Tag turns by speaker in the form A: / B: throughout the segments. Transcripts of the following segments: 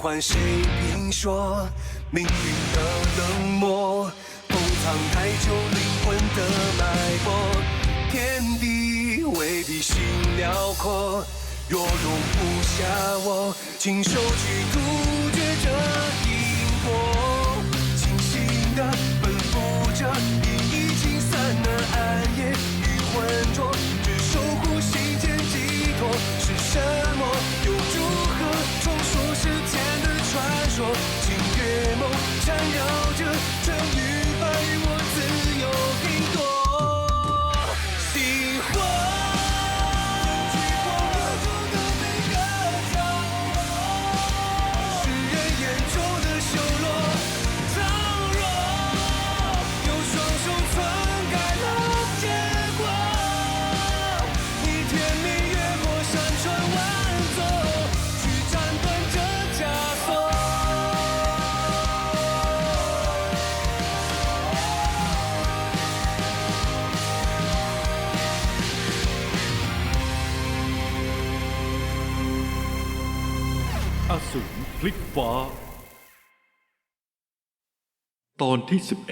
A: 换谁评说？命运的冷漠，封藏太久灵魂的脉搏。天地未必心辽阔，若容不下我，亲手去杜绝这因果。清醒的说？请月梦缠绕着
B: อสูรพลิกฟ้า ตอนที่สิบเ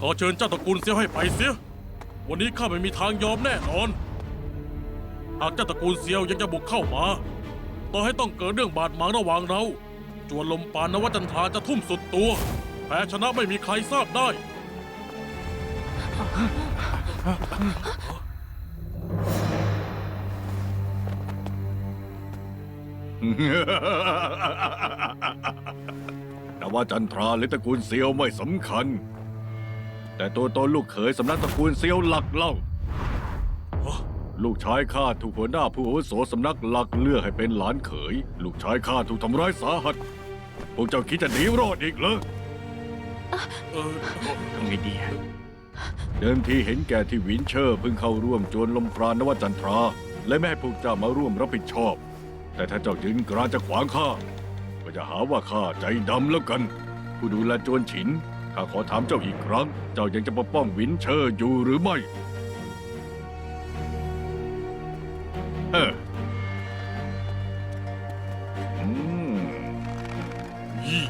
B: ข
C: อเชิญเจ้าตระกูลเสียวให้ไปเสีย วันนี้ข้าไม่มีทางยอมแน่นอน หากเจ้าตระกูลเซียวยังจะบุกเข้ามา ต่อให้ต้องเกิดเรื่องบาดหมางระหว่างเรา จวนลมปานนวจันทราจะทุ่มสุดตัว แพ้ชนะไม่มีใครทราบได้
D: แต่ว่าจันทราหรือตระกูลเซียวไม่สำคัญ แต่ตัวตนลูกเขยสำนักตระกูลเซียวหลักเล่า ลูกชายข้าถูกหัวหน้าผู้อาวุโสสำนักหลักเลือกให้เป็นหลานเขย ลูกชายข้าถูกทำร้ายสาหัส พวกเจ้าคิดจะหนีรอดอีกเหรอ
C: เออ
D: ทำไงดีเดิมทีเห็นแก่ที่วินเชอร์เพิ่งเข้าร่วมโจรลมปราณนวจันทรา และไม่ให้พวกเจ้ามาร่วมรับผิดชอบ แต่ถ้าเจ้ายืนกรานจะขวางข้าก็จะหาว่าข้าใจดำแล้วกัน ผู้ดูแลโจรฉินข้าขอถามเจ้าอีกครั้ง เจ้ายังจะปกป้องวินเชอร์อยู่หรือไม่เอออืม
C: ยี่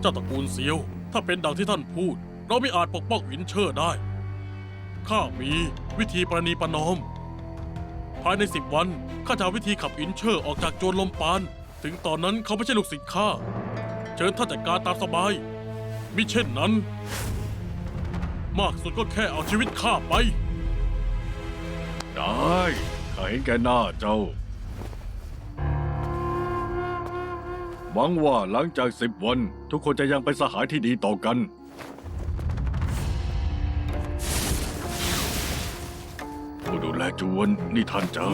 C: เจ้าตระกูลเซียว ถ้าเป็นดังที่ท่านพูด เราไม่อาจปกป้องหวินเชอร์ได้ ข้ามี วิธีประนีประนอม ภายในสิบวันข้าจะหาวิธีขับหวินเชอร์ออกจากโจรลมปาน ถึงตอนนั้นเขาไม่ใช่ลูกศิษย์ข้าเชิญท่านจัดการตามสบายมิเช่นนั้น มากสุดก็แค่เอาชีวิตข้าไป
D: ได้ข้าเห็นแก่หน้าเจ้า หวังว่าหลังจากสิบวัน ทุกคนจะยังเป็นสหายที่ดีต่อกัน จวนนี่ท่านเจอ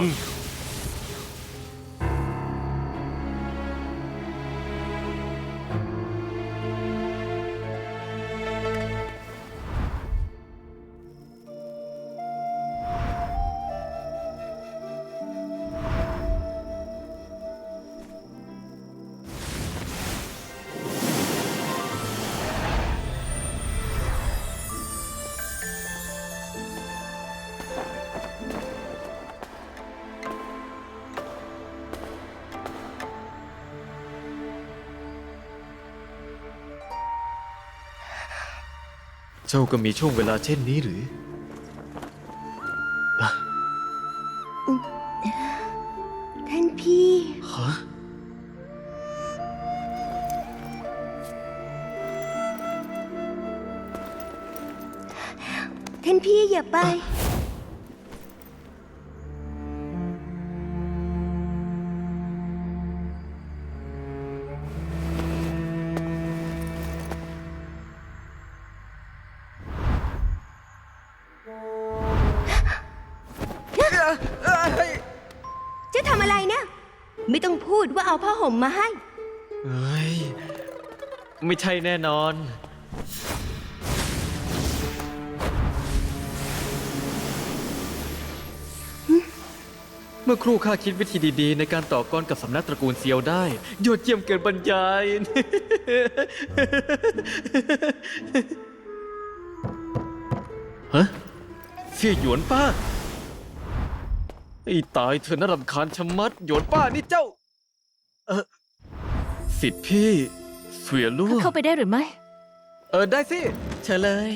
E: เจ้าก็มีช่วงเวลาเช่นนี้หรือ
F: ดว่าเอาผ้าห่มมาให้
E: เฮ้ย ไม่ใช่แน่นอน เมื่อครู่ข้าคิดวิธีดีๆ ในการต่อกรกับสำนักตระกูลเซียวได้ ยอดเยี่ยมเกินบรรยาย ฮะเสี่ยหยวนป้า ไอ้ตายเธอน่ารำคาญชะมัด หยวนป้านี่เจ้า เออสิทธิพี่เสียลู่
G: เข้าไปได้หรือไม่
E: เออได้สิเชิญเลย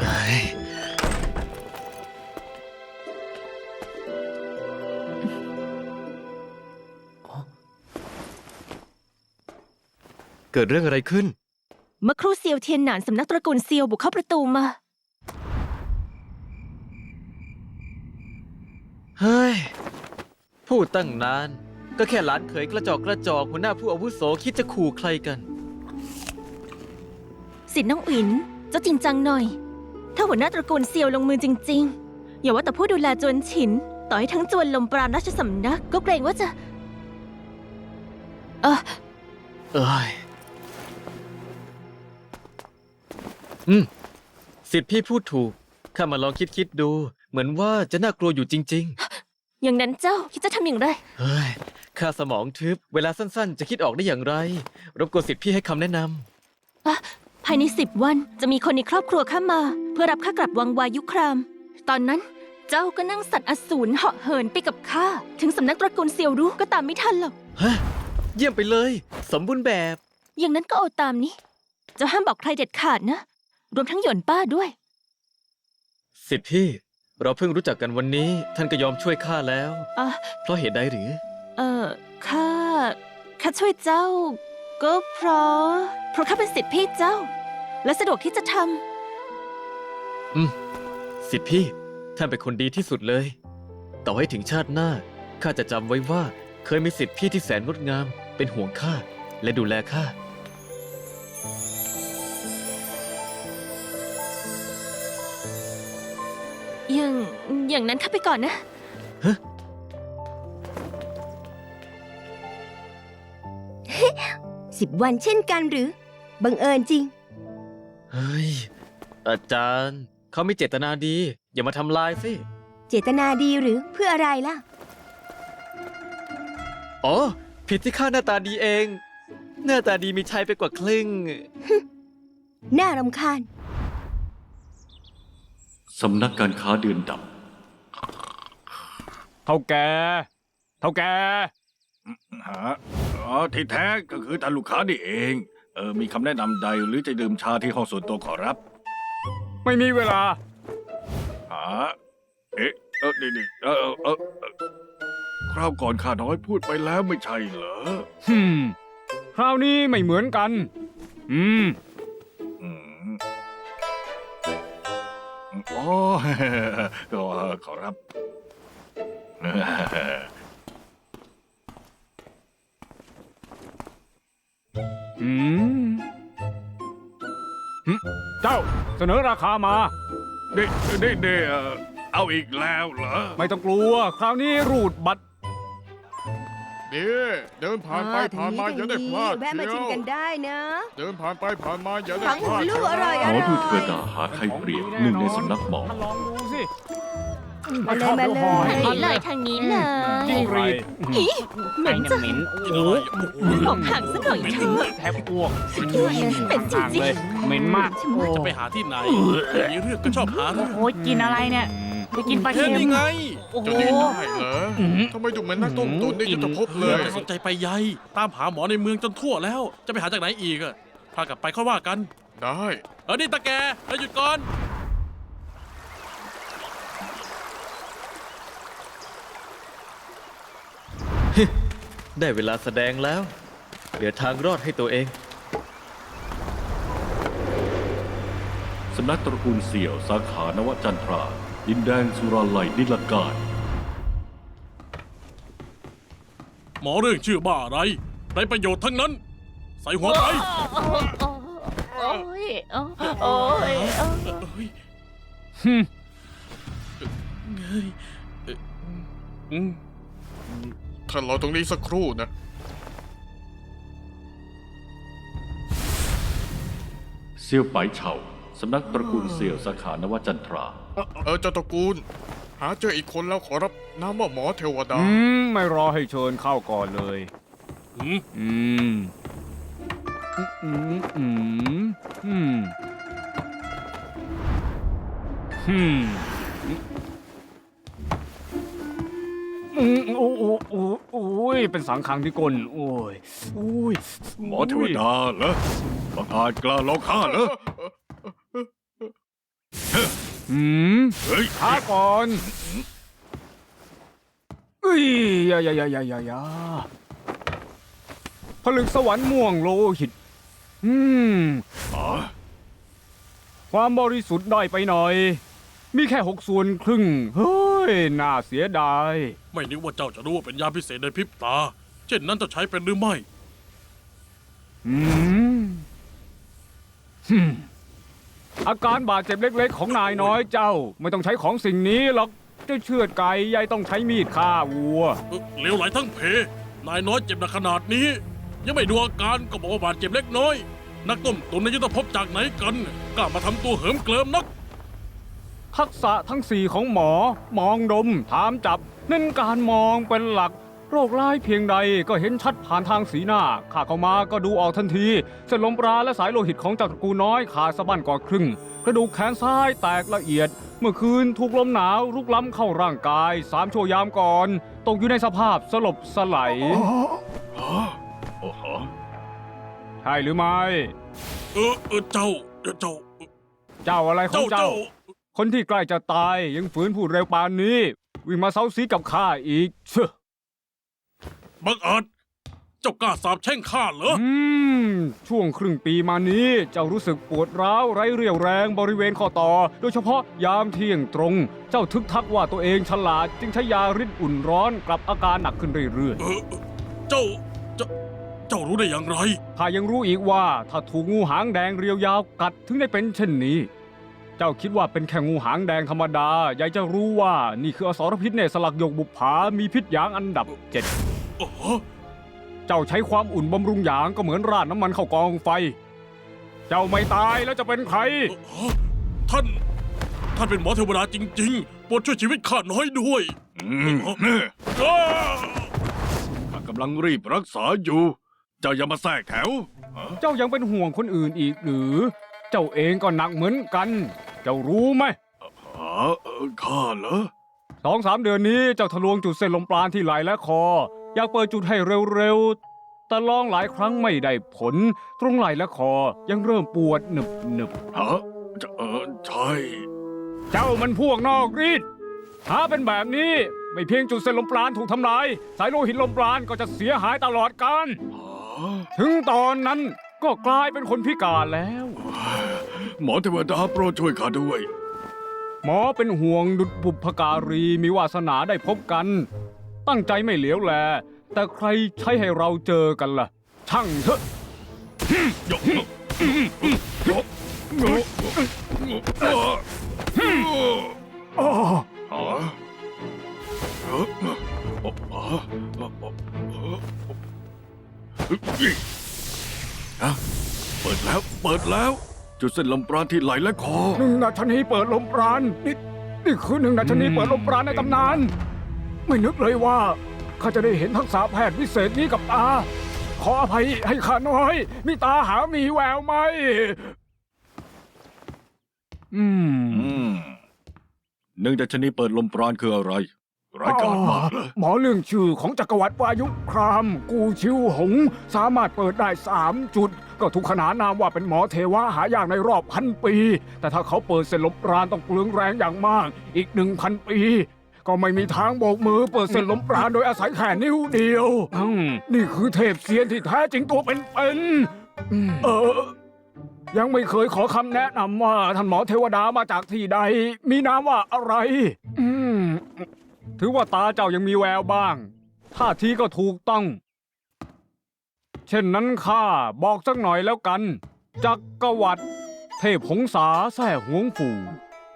E: เอ้ยเกิดเรื่องอะไรขึ้น
G: เมื่อครู่เซียวเทียนหนานสำนักตระกูลเซียวบุกเข้าประตูมา
E: เฮ้ย พูดตั้งนาน ก็แค่หลานเขยกระจอกกระจอกหัวหน้าผู้อาวุโสคิดจะขู่ใครกัน
G: สิทธิ์น้องอินเจ้าจริงจังหน่อย ถ้าหัวหน้าตระกูลเซียวลงมือจริง ๆ อย่าว่าแต่ผู้ดูแลจวนฉิน ต่อให้ทั้งจวนลมปราณราชสำนักก็เกรงว่าจะ เออ
E: เอ้ยอืมสิทธิ์พี่พูดถูก ข้ามาลองคิดคิดๆดู เหมือนว่าจะน่ากลัวอยู่จริงๆ
G: อย่างนั้นเจ้าคิดจะทำอย่างไร
E: เฮ้ยข้าสมองทึบ เวลาสั้นๆ จะคิดออกได้อย่างไร รบกวนสิทธิ์พี่ให้คำแนะน
G: อะภายในสิบวันจะมีคนในครอบครัวข้ามา เพื่อรับข้ากลับวังวายุคราม ตอนนั้นเจ้าก็นั่งสัตว์อสูรเหาะเหินไปกับข้า ถึงสำนักตระกูลเซียวรู้ก็ตามไม่ทันหรอกำ
E: ฮะเยี่ยมไปเลย สมบูรณ์แบบ
G: อย่างนั้นก็เอาตามนี้ เจ้าห้ามบอกใครเด็ดขาดนะ รวมทั้งหยวนป้าด้วย
E: สิทธิ์พี่ เราเพิ่งรู้จักกันวันนี้ ท่านก็ยอมช่วยข้าแล้ว
G: อะ
E: เพราะเหตุใดหรือ
G: เออข้าข้าช่วยเจ้า ก็เพราะเพราะข้าเป็นสิทธิพี่เจ้า และสะดวกที่จะท
E: อืมสิทธิ์พี่ ท่านเป็นคนดีที่สุดเลย ต่อให้ถึงชาติหน้า ข้าจะจำไว้ว่า เคยมีสิทธิ์พี่ที่แสนงดงาม เป็นห่วงข้าและดูแลข้า
G: อย่างอย่างนั้นข้าไปก่อนนะ
F: สิบวันเช่นกันหรือ บังเอิญจริง
E: เฮ้ย อาจารย์ เขามีเจตนาดี อย่ามาทำลายสิ
F: เจตนาดีหรือเพื่ออะไรล่ะ
E: อ๋อ ผิดที่ข้าหน้าตาดีเอง หน้าตาดีมีชัยไปกว่าครึ่ง
F: น่ารำคาญ
D: สำนักการค้าเดือนดับ
B: เท่าแก เท่าแก
D: ฮะอ๋อที่แท้ก็คือท่านลูกค้านี่เอง เออมีคำแนะนำใดหรือจะดื่มชาที่ห้องส่วนตัวขอรับ
B: ไม่มีเวลา
D: ฮะเอ๊ะเออนี่นี่เออเออเออเออคราวก่อนข้าน้อยพูดไปแล้วไม่ใช่เหรอ
B: ฮึมคราวนี้ไม่เหมือนกัน
D: อืม อ๋อก็ขอรับ
B: อืมหึเจ้าเสนอราคามา
D: นี่นี่นี่เอ่อเอาอีกแล้วเหรอ
B: ไม่ต้องกลัว คราวนี้รูดบัตร
H: เดี๋ยวเดินผ่านไปผ่านมาอย่าได้พลาด
F: แวะมา
H: เชี
F: ชิ
H: ย
F: ม
H: ว
F: กันได้นะ
H: เดินผ่านไปผ่านมาอย่าได้
F: ถัง
H: พลาด
F: หูลูกอร่อย
D: ห
F: อ
D: มอ
F: ร่อย
D: ดูเทวดาหาใครเปรียบหนึ่งในสำนักหมอ
B: ท่านลองดูสิ
F: มาเลยมาเลย
G: ทางนี้เลยทางนี้เลย
B: จิ้งหรีด
G: เหม็นจัง
B: เหม็น
C: โอ้ย
G: ออกห่างสักหน่อยเถอะ
B: แทบอ้วก
G: เหม็นจริงๆ
B: เลยเหม็นมาก
C: จะไปหาที่ไหนมีเรื่องก็ชอบหาเรื่อง
I: โอ้ยกินอะไรเนี่ย ไปกินปลา
C: เฮ้
I: เค็
C: ย
I: ม
C: นี่ไง
I: โอ้โห
H: จะดีได้เหรอทำไมดูเหมือนนักต้มตุ๋นนี่ยุทธภพเลย
C: จะสนใจไปใยตามหาหมอในเมืองจนทั่วแล้ว จะไปหาจากไหนอีกอะพากลับไปค่อยว่ากัน
H: ได้
C: เออนี่ตาแกแล้วหยุดก่อน
E: ได้เวลาแสดงแล้ว เหลือทางรอดให้ตัวเอง
D: สำนักตระกูลเสี่ยวสาขานวจันทรา ดินแดนสุราลัยนิลการ
C: หมอเรื่องชื่อบ้าอะไรไรประโยชน์ทั้งนั้น ใส่หัวไป
G: โอ้ยโอ้ยโอ้ย
C: เฮ้ย
B: ฮึม
C: เฮ้ยเอ่ออืม
H: ท่านรอตรงนี้สักครู่นะ
D: เซียวไปเฉา สำนักตระกูลเสี่ยวสาขานวจันทรา
H: เออเจ้าตระกูล หาเจออีกคนแล้วขอรับนามว่าหมอเทวดา
B: อืม ไม่รอให้เชิญเข้าก่อนเลย
C: หืม
B: อืม อืม อืม อืม อืม อืมโอ้โอ้โอ้โอ้ยเป็นสังขังที่ก้นโอ้ยโอ้ย
D: หมอเทวดาเหรอบังอาจกล้าลองข้าเหรอ
B: อืม
D: เฮ้ย
B: ช้าก่อนเอ้ยอย่าอย่าอย่าอย่าอย่าอย่าผลึกสวรรค์ม่วงโลหิต อืม
D: อ๋อ
B: ความบริสุทธิ์ได้อยไปหน่อย มีแค่หกส่วนครึ่ง เฮ้ย น่าเสียดาย
C: ไม่นึกว่าเจ้าจะรู้ว่าเป็นยาพิเศษในพริบตา เช่นนั้นจะใช้เป็นหรือไม่
B: อืมฮึ่ม อาการบาดเจ็บเล็ก ๆ ของนายน้อยเจ้า ไม่ต้องใช้ของสิ่งนี้หรอกเจ้าเชือดไก่ยายต้องใช้มีดฆ่าวัว
C: เอ่อเลวไหลทั้งเพ นายน้อยเจ็บหนักขนาดนี้ ยังไม่ดูอาการก็บอกว่าบาดเจ็บเล็กน้อย นักต้มตุนในยุทธภพจากไหนกันกล้ามาทำตัวเหิมเกลิมนัก
B: ทักษะทั้งสี่ของหมอ มองดม ถามจับ เน้นการมองเป็นหลัก โรคร้ายเพียงใดก็เห็นชัดผ่านทางสีหน้าข้าเข้ามาก็ดูออกทันที เส้นลมปราและสายโลหิตของจักรกูน้อยขาดสะบั้นกว่าครึ่ง กระดูกแขนซ้ายแตกละเอียด เมื่อคืนถูกลมหนาวลุกล้ำเข้าร่างกายสามชั่วยามก่อน ตกอยู่ในสภาพสลบสลาย
D: โอ้โห
B: ใช่หรือไม่
C: เออเออเจ้าเอ่อเจ้า
B: เจ้าอะไรของ
C: เจ้า
B: เจ้า
C: เจ้า
B: คนที่ใกล้จะตายยังฝืนพูดเร็วปานนี้ วิ่งมาเซาซีกับข้าอีกเชื่อ
C: บังอาจเจ้ากล้าสาบแช่งข้าเหรอ
B: อืม ช่วงครึ่งปีมานี้เจ้ารู้สึกปวดร้าวไร้เรี่ยวแรงบริเวณข้อต่อ โดยเฉพาะยามเที่ยงตรง เจ้าทึกทักว่าตัวเองฉลาดจึงใช้ยาริดอุ่นร้อนกลับอาการหนักขึ้นเรื่อย
C: เออเออเจ้าเจ้า เจ้ารู้ได้อย่างไร
B: ๆข้ายังรู้อีกว่าถ้าถูกงูหางแดงเรียวยาวกัดถึงได้เป็นเช่นนี้ เจ้าคิดว่าเป็นแค่งูหางแดงธรรมดายายจะรู้ว่านี่คืออสรพิษเนสลักหยกบุปผามีพิษยางอันดับเจ็ด
C: โอ้โห
B: เจ้าใช้ความอุ่นบำรุงยางก็เหมือนราดน้ำมันเข้ากองไฟ เจ้าไม่ตายแล้วจะเป็นใคร
C: เอ่อท่าน ท่านเป็นหมอเทวดาจริงๆโปรดช่วยชีวิตข้าน้อยด้วย
D: อืมนี่
C: อ้า
D: ข้ากำลังรีบรักษาอยู่ เจ้าอย่ามาแทรกแถวฮะ
B: เจ้ายังเป็นห่วงคนอื่นอีกหรือ เจ้าเองก็หนักเหมือนกัน เจ้ารู้ไหม
D: หาเอ่อข้าเหรอ
B: สองสามเดือนนี้เจ้าทะลวงจุดเส้นลมปราณที่ไหล่และคอ อยากเปิดจุดให้เร็วๆ แต่ลองหลายครั้งไม่ได้ผล ตรงไหล่และคอยังเริ่มปวดหนึบหนึบ
D: ฮะจะเออใช่
B: ๆเจ้ามันพวกนอกรีดหาเป็นแบบนี้ไม่เพียงจุดเส้นลมปราณถูกทำลาย สายโลหิตลมปราณก็จะเสียหายตลอดกาล
D: ฮะ
B: ถึงตอนนั้นก็กลายเป็นคนพิการแล้ว
D: หมอเทวดาโปรดช่วยข้าด้วย
B: หมอเป็นห่วงดุจบุพการีมีวาสนาได้พบกัน ตั้งใจไม่เหลียวแล แต่ใครใช้ให้เราเจอกันล่ะ ช่างเถอะ
D: ยกยกยกฮะ
B: อ้อ
D: ฮะเอ่อเอ่อเอ่อเอ่อฮะเปิดแล้ว เปิดแล้ว จุดเส้นลมปราณที่ไหลและคอ
B: หนึ่งนาชนีเปิดลมปราณนี่นี่คือหนึ่งนาชนีเปิดลมปราณในตำนาน ไม่นึกเลยว่า ข้าจะได้เห็นทักษะแพทย์วิเศษนี้กับตา ขออภัยให้ข้าน้อย มีตาหามีแววไหม อืม
D: อืมหนึ่งดัชนีเปิดลมปราณคืออะไร ร้ายกาจมากเลย
B: หมอเรื่องชื่อของจักรวรรดิวายุคราม กูชิวหง สามารถเปิดได้สามจุด ก็ถูกขนานนามว่าเป็นหมอเทวะหายากในรอบพันปี แต่ถ้าเขาเปิดเส้นลมปราณต้องเปลืองแรงอย่างมาก อีกหนึ่งพันปี ก็ไม่มีทางโบกมือเปิดเส้นลมปราณโดยอาศัยแค่นิ้วเดียวอืมนี่คือเทพเซียนที่แท้จริงตัวเป็นๆอืมเออ ยังไม่เคยขอคำแนะนำว่าท่านหมอเทวดามาจากที่ใด มีนามว่าอะไร อืมถือว่าตาเจ้ายังมีแววบ้างท่าทีก็ถูกต้อง เช่นนั้นข้าบอกสักหน่อยแล้วกัน จักรวรรดิเทพหงสาแส่หวงฝู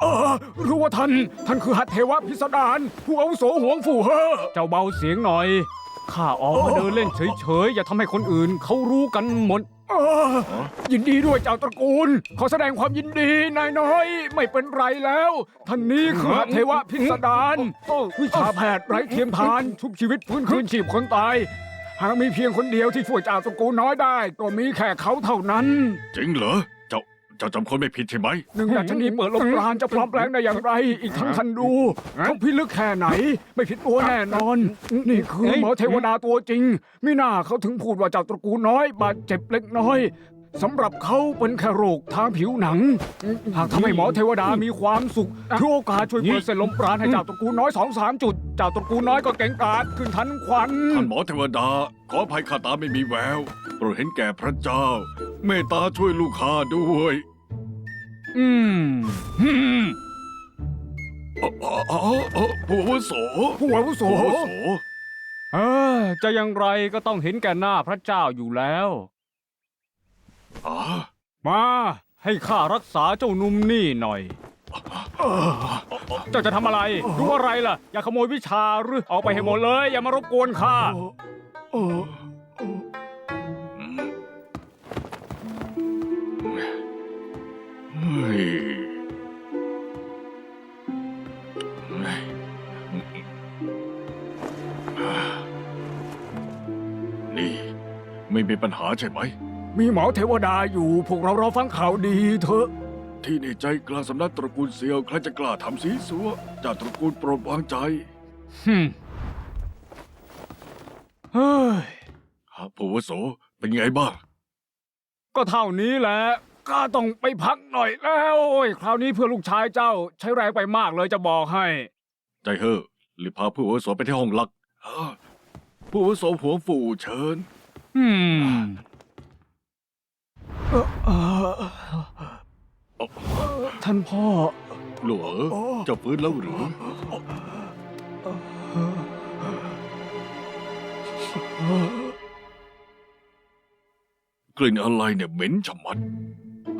B: เออรู้ว่าท่าน ท่านคือหัตถเทวะพิสดารผู้อาวุโสหวงฝูเฮอ เจ้าเบาเสียงหน่อย ข้าออกมาเดินเล่นเฉยๆ อย่าทำให้คนอื่นเขารู้กันหมดเออยินดีด้วยเจ้าตระกูล ขอแสดงความยินดีนายน้อย ไม่เป็นไรแล้ว ท่านนี้คือหเทวะพิสดารวิชาแพทย์ไร้เทียมทาน ชุบชีวิตฟื้นคืนชีพคนตาย หากมีเพียงคนเดียวที่ช่วยเจ้าตระกูลน้อยได้ ก็มีแค่เขาเท่านั้น
D: จริงเหรอ เจ้าเจ้าจำคนไม่ผิดใช่ไหม
B: หนึ่งดัชนีเปิดลมปราณจะปลอมแปลงได้อย่างไร อีกทั้งทันดูเขาพิลึกแค่ไหน ไม่ผิดตัวแน่นอน นี่คือหมอเทวดาตัวจริงมิน่าเขาถึงพูดว่าเจ้าตระกูลน้อยบาดเจ็บเล็กน้อยสำหรับเขาเป็นแค่โรคทางผิวหนัง หากทำให้หมอเทวดามีความสุขคือโอกาสช่วยเปิดเส้นลมปราณให้เจ้าตระกูลน้อยสองสามจุดเจ้าตระกูลน้อยก็เก่งกาจขึ้นทันควัน
D: ท่านหมอเทวดา ขออภัยข้าตาไม่มีแวว โปรดเห็นแก่พระเจ้า เมตตาช่วยลูกข้าด้วย
B: อืมอืม
D: อ๋ออ๋ออ๋ออ๋อผู้อาวุโส
B: ผู้อาวุโส
D: ผู้อาวุโส
B: เออจะอย่างไรก็ต้องเห็นแก่หน้าพระเจ้าอยู่แล้ว
D: อ๋อ
B: มาให้ข้ารักษาเจ้านุ่มนี่หน่อยเจ้าจะทำอะไร รู้อะไรล่ะ อย่าขโมยวิชาหรือเอาไปให้หมดเลย อย่ามารบกวนข้า
D: อืม ม่มีปัญหาใช่ไหม
B: มีหมอเทวดาอยู่ พวกเรารอฟังข่าวดีเถอะ
D: ที่ในใจกลางสำนักตระกูลเซียวใครจะกล้าทำสีสัวจากตระกูลโปรดวางใจ
B: ฮึมเฮ้ย
D: ฮะผู้อาวุโสเป็นไงบ้าง
B: ก็เท่านี้แหละข้าต้องไปพักหน่อยแล้วโอ้ยคราวนี้เพื่อลูกชายเจ้าใช้แรงไปมากเลยจะบอกให้
D: ใจเฮอะรีบพาผู้อาวุโสไปที่ห้องหลักฮะผู้อาวุโสหัวฝูเชิญ
B: อืมท่านพ่อ
D: หลวเจะฟื้นแล้วหรือ กลิ่นอะไรเนี่ยเหม็นชะมัด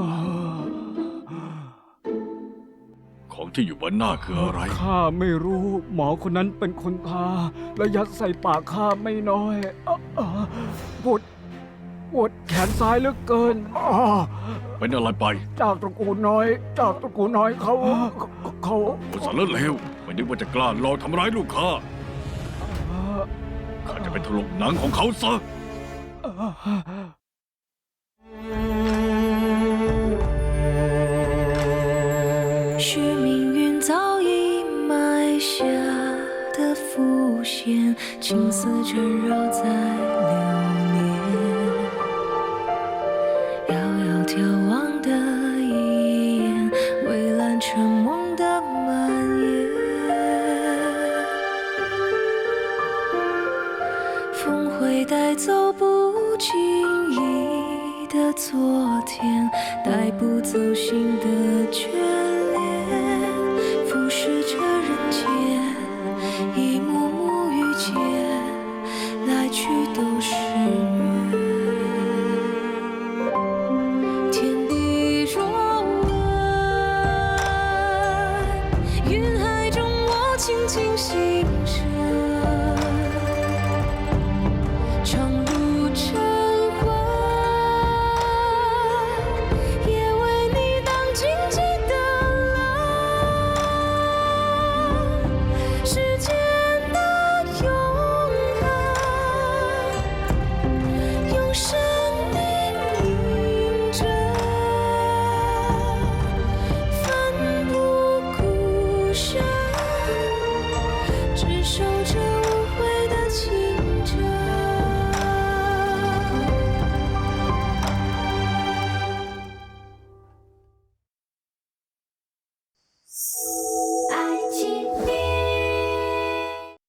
D: อ ที่อยู่บนหน้าคืออะไร
B: ข้าไม่รู้ หมอคนนั้นเป็นคนทาและยัดใส่ปากข้าไม่น้อยอะอะปวดปวดแขนซ้ายเหลือเกินอะ
D: เป็นอะไรไป
B: เจ้าตระกูลน้อยเจ้าตระกูลน้อยเขาเขา
D: โอ้สารเลวไม่นึกว่าจะกล้าลองทำร้ายลูกข้าข้าจะไปถลกหนังของเขาซะ
J: 是伏线，青丝缠绕在流年。遥遥眺望的一眼，蔚蓝成梦的蔓延。风会带走不经意的昨天，带不走心的眷